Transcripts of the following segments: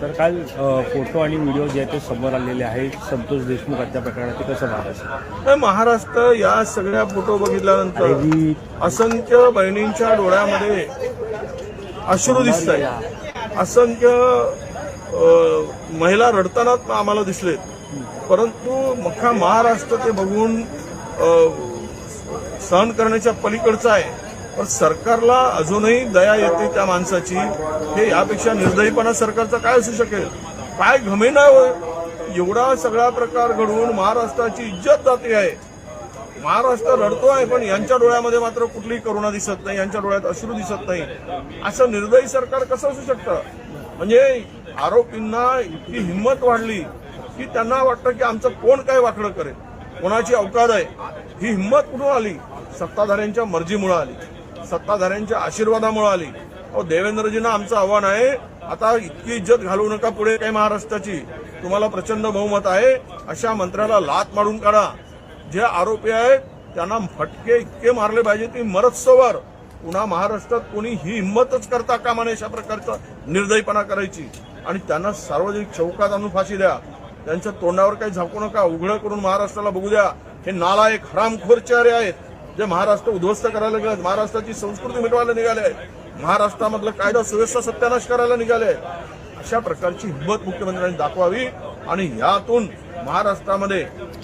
Sir काल photo आणि video जे आहेत ते समोर आलेले आहेत. संतोष देशमुख हत्या प्रकरणात कसं तर महाराष्ट्र या सगळ्या फोटो बघितल्यानंतर असंख्य बहिणींच्या डोळ्यामध्ये अश्रू दिसत आहे असंख्य महिला रडतानाच आम्हाला दिसलेत. परंतु मख्खा महाराष्ट्र ते बघून सहन करण्याच्या पलीकडचं आहे. पण सरकारला अजूनही दया येते त्या माणसाची. हे यापेक्षा निर्दयीपणा सरकारचा काय असू शकेल? काय घमेना होय? एवढा सगळा प्रकार घडवून महाराष्ट्राची इज्जत जाते आहे. महाराष्ट्र रडतो आहे पण यांच्या डोळ्यामध्ये मात्र कुठलीही करुणा दिसत नाही यांच्या डोळ्यात अश्रू दिसत नाही. असं निर्दयी सरकार कसं असू शकतं? म्हणजे आरोपींना इतकी हिंमत वाढली की त्यांना वाटतं की आमचं कोण काय वाकडं करेल? कोणाची अवकाद आहे? ही हिंमत कुठून आली? सत्ताधाऱ्यांच्या मर्जीमुळे आली. सत्ताधाऱ्यांच्या आशीर्वादामुळे आली. अहो देवेंद्रजींना आमचं आव्हान आहे. आता इतकी इज्जत घालू नका पुढे काय महाराष्ट्राची. तुम्हाला प्रचंड बहुमत आहे. अशा मंत्र्याला लात मारून काढा. जे आरोपी आहेत त्यांना फटके इतके मारले पाहिजे की मरतसोवर पुन्हा महाराष्ट्रात कोणी ही हिंमतच करता कामा नये अशा प्रकारचा निर्दयीपणा करायची. आणि त्यांना सार्वजनिक चौकात आणून फाशी द्या. त्यांच्या तोंडावर काही झाकू नका उघडं करून महाराष्ट्राला बघू द्या. हे नालायक हरामखोर चेहरे आहेत जे महाराष्ट्र उद्ध्वस्त करायला गेले महाराष्ट्राची संस्कृती मिटवायला निघाले आहेत. महाराष्ट्रामधलं कायदा सुव्यवस्था सत्यानाश करायला निघाले आहेत. अशा प्रकारची हिंमत मुख्यमंत्र्यांनी दाखवावी आणि यातून महाराष्ट्रामध्ये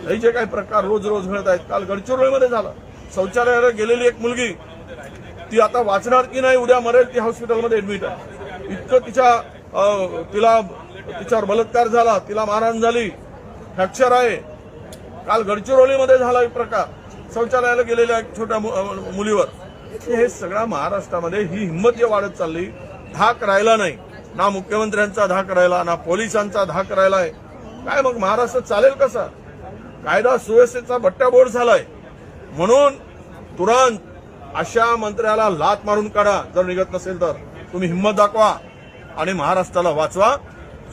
हे जे काही प्रकार रोज रोज घडत आहेत काल गडचिरोलीमध्ये झाला. शौचालयाला गेलेली एक मुलगी ती आता वाचणार की नाही उद्या मरेल ती हॉस्पिटलमध्ये ऍडमिट आहे. इतकं तिच्या तिला तिच्यावर बलात्कार झाला तिला मारहाण झाली फ्रॅक्चर आहे. काल गडचिरोलीमध्ये झाला एक प्रकार. शौचालयाला गेलेल्या एक छोट्या मु- मुलीवर. हे सगळ्या महाराष्ट्रामध्ये ही हिंमत जे वाढत चालली धाक राहिला नाही. ना मुख्यमंत्र्यांचा धाक राहिला ना पोलिसांचा धाक राहिलाय. काय मग महाराष्ट्र चालेल कसा? कायदा सुव्यवस्थेचा बट्ट्याबोळ झालाय. म्हणून तुरंत अशा मंत्र्याला लात मारून काढा. जर निघत नसेल तर. तुम्ही हिंमत दाखवा आणि महाराष्ट्राला वाचवा.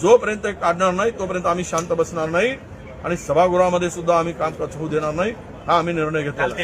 जोपर्यंत काढणार नाही तोपर्यंत आम्ही शांत बसणार नाही आणि सभागृहामध्ये सुद्धा आम्ही कामकाज होऊ देणार नाही. हा आम्ही निर्णय घेतलेला